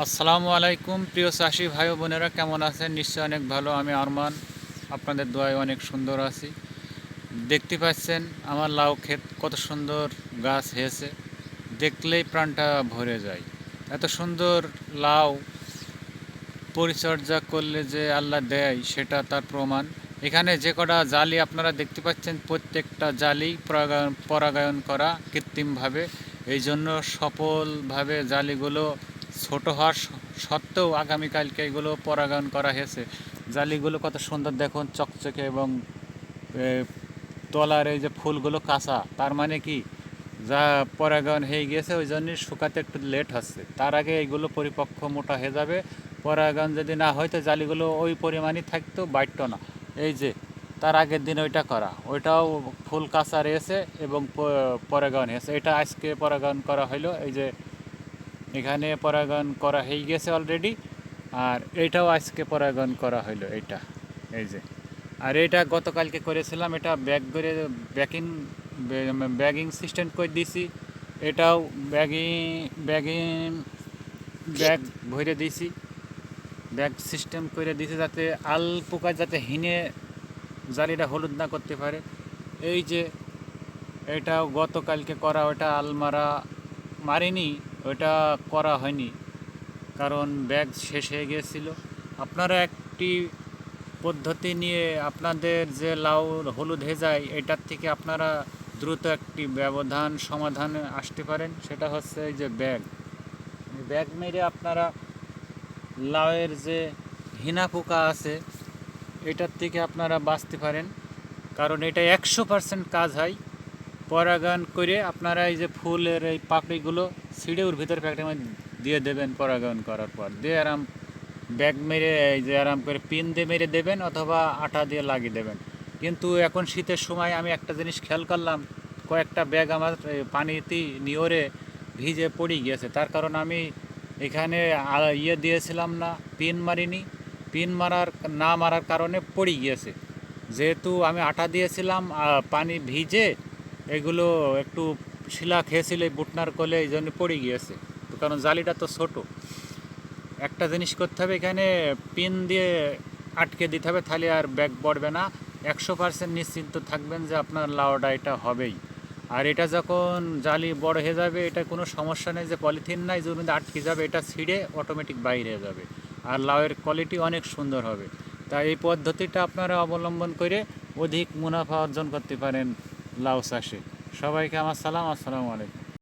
আসসালামু আলাইকুম, প্রিয় চাষি ভাই বোনেরা, কেমন আছেন? নিশ্চয়ই অনেক ভালো। আমি আরমান, আপনাদের দোয়ায় অনেক সুন্দর আছি। দেখতে পাচ্ছেন, আমার লাউ ক্ষেত কত সুন্দর গাছ হয়েছে। দেখলেই প্রাণটা ভরে যায়। এত সুন্দর লাউ পরিচর্যা করলে যে আল্লাহ দেয়, সেটা তার প্রমাণ। এখানে যে কটা জালি আপনারা দেখতে পাচ্ছেন, প্রত্যেকটা জালি পরাগায়ন পরাগায়ন করা কৃত্রিমভাবে। এই জন্য সফলভাবে জালিগুলো ছোট হওয়ার সত্ত্বেও আগামীকালকে এগুলো পরাগায়ন করা হয়েছে। জালিগুলো কত সুন্দর দেখুন, চকচকে এবং তলার এই যে ফুলগুলো কাঁচা, তার মানে কি? যা পরাগায়ন হয়ে গিয়েছে, ওই জন্যই শুকাতে একটু লেট হচ্ছে। তার আগে এইগুলো পরিপক্ক মোটা হয়ে যাবে। পরাগায়ন যদি না হয়, তো জালিগুলো ওই পরিমাণই থাকতো, বাড়তো না। এই যে, তার আগের দিন ওইটা করা। ওইটাও ফুল কাঁচা রয়েছে এবং পরাগায়ন হয়েছে। এটা আজকে পরাগায়ন করা হলো। এই যে এখানে পরাগায়ন করা হয়ে গেছে অলরেডি আর এটাও আজকে পরাগায়ন করা হলো এইটা এই যে। আর এটা গতকালকে করেছিলাম, এটা ব্যাগ করে ব্যাকিং ব্যাগিং সিস্টেম করে দিয়েছি এটাও ব্যাগিং ব্যাগিং ব্যাগ ভরে দিয়েছি ব্যাগ সিস্টেম করে দিয়েছি যাতে আল পোকা যাতে হিনে জালিটা হলুদ না করতে পারে। এই যে, এটাও গতকালকে করা, ওটা আলমারা মারিনি ওটা করা হয়নি। কারণ ব্যাগ শেষ হয়ে গিয়েছিল। আপনারা একটি পদ্ধতি নিয়ে আপনাদের যে লাউ হলুদ হয়ে যায়, এটার থেকে আপনারা দ্রুত একটি ব্যবধান সমাধানে আসতে পারেন। সেটা হচ্ছে এই যে ব্যাগ। ব্যাগ মেরে আপনারা লাউয়ের যে হিনা পোকা আছে, এটার থেকে আপনারা বাঁচতে পারেন। কারণ এটা একশো পার্সেন্ট কাজ হয়। পরাগায়ন করে আপনারা এই যে ফুলের এই পাপড়িগুলো ছিঁড়ে ওর ভিতরে প্যাকেটের মধ্যে দিয়ে দেবেন পরাগায়ন করার পর। দিয়ে আরাম ব্যাগ মেরে, এই যে আরাম করে পিন দিয়ে মেরে দেবেন অথবা আটা দিয়ে লাগিয়ে দেবেন। কিন্তু এখন শীতের সময় আমি একটা জিনিস খেয়াল করলাম, কয়েকটা ব্যাগ আমার পানিতে নিয়রে ভিজে পড়ে গিয়েছে। তার কারণ আমি এখানে ইয়ে দিয়েছিলাম না, পিন মারিনি। পিন মারার, না মারার কারণে পড়ে গিয়েছে। যেহেতু আমি আটা দিয়েছিলাম পানি ভিজে এগুলো একটু শিলা খেয়েছিল এই বুটনার কলে, এই জন্য পড়ে গিয়েছে। কারণ জালিটা তো ছোট। একটা জিনিস করতে হবে, এখানে পিন দিয়ে আটকে দিতে হবে, তাহলে আর ব্যাগ পড়বে না। একশো পার্সেন্ট নিশ্চিন্ত থাকবেন যে আপনার লাউডা এটা হবেই। আর এটা যখন জালি বড় হয়ে যাবে, এটা কোনো সমস্যা নেই যে পলিথিন নাই মধ্যে আটকে যাবে, এটা ছিঁড়ে অটোমেটিক বাইরে হয়ে যাবে। আর লাউয়ের কোয়ালিটি অনেক সুন্দর হবে। তাই এই পদ্ধতিটা আপনারা অবলম্বন করে অধিক মুনাফা অর্জন করতে পারেন। লাউ চাষে সবাইকে আমার সালাম আসসালামু আলাইকুম।